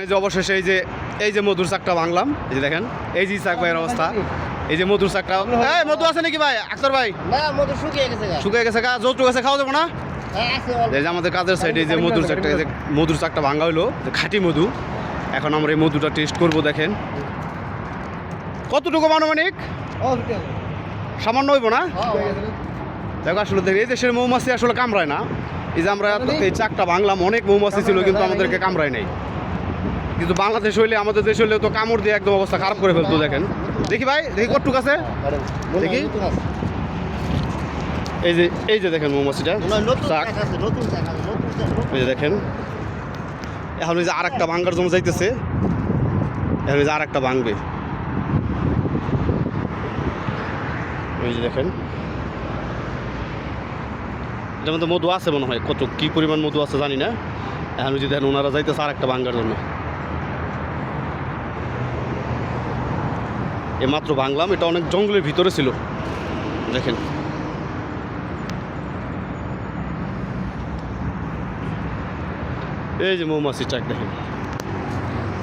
এই যে অবশেষে এই যে এই যে মধুর চাকটা ভাঙলাম এই যে দেখেন এই যে চাক ভাইয়ের অবস্থা এই যে মধুর চাকটা এই মধু আছে নাকি ভাই আক্তার ভাই না মধু শুকিয়ে গেছে গা। শুকিয়ে গেছে গা যৌতুক আছে খাওয়া যাব না হ্যাঁ। এই যে আমাদের কাজের সাইডে যে মধুর চাকটা এই যে মধুর চাকটা ভাঙা হইল যে খাঁটি মধু এখন আমরা এই মধুটা টেস্ট করব দেখেন কতটুকু মানমানিক সামান্য হইব না হ্যাঁ, দেখো আসলে দেখি এই দেশের মৌমাছি আসলে কামড়ায় না এই যে আমরা এই চাকটা ভাঙলাম অনেক মৌমাছি ছিল কিন্তু আমাদেরকে কামড়ায় নাই কিন্তু বাংলাদেশ হইলে আমাদের দেশ হইলে তো কামড় দিয়ে একদম অবস্থা খারাপ করে ফেলতো দেখেন। দেখি ভাই দেখি কটুক আছে? দেখি। এই যে এই যে দেখেন মৌমাছিটা। এই যে দেখেন। এখন ওই যে আর একটা ভাঙ্গার জন্য যাইতেছে। এখন ওই যে আর একটা ভাঙবে। ওই যে দেখেন। এটার মধ্যে মধু আছে মনে হয় কত কি পরিমাণ মধু আছে জানি না। এখন ওই যে দেখেন ওনারা যাইতেছে আর একটা ভাঙ্গার জন্য। এ মাত্র ভাঙলাম এটা অনেক জঙ্গলের ভিতরে ছিল। দেখেন। এই যে মৌমাছি চাক দেখেন।